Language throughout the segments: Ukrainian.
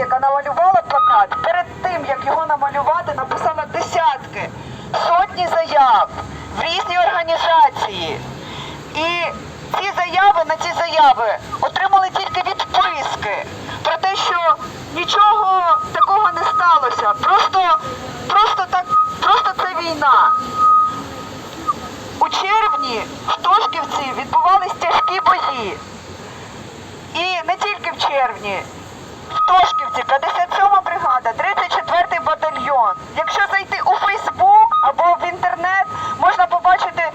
яка намалювала плакат, перед тим як його намалювати, написала десятки, сотні заяв в різні організації. І ці заяви на ці заяви отримали тільки відписки про те, що нічого такого не сталося. Просто, просто так, просто це війна. У червні в Тошківці відбувались тяжкі бої. І не тільки в червні. В Тошківці 57 бригада, 34 батальйон. Якщо зайти у Фейсбук або в інтернет, можна побачити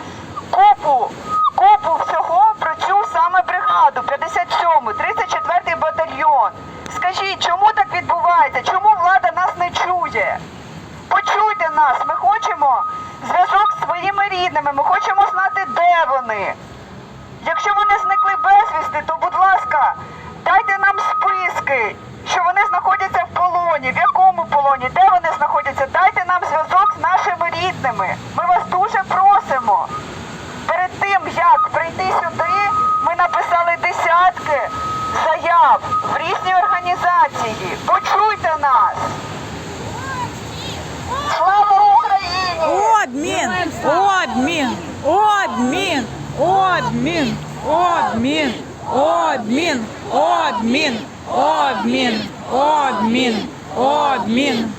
купу, купу всього про цю саме бригаду, 57 34 батальйон. Скажіть, чому так відбувається? Чому влада нас не чує? Почуйте нас, ми хочемо зв'язок з своїми рідними, ми хочемо знати, де вони. Якщо вони зникли безвісти, то будь ласка, дайте нам списки, що вони знаходяться в полоні, в якому де вони знаходяться. Дайте нам зв'язок з нашими рідними. Ми вас дуже просимо. Перед тим, як прийти сюди, ми написали десятки заяв в різні організації. Почуйте нас! Слава Україні! Обмін! Обмін! Обмін! Обмін! Обмін! Обмін! Обмін! Обмін! Обмін! Обмін!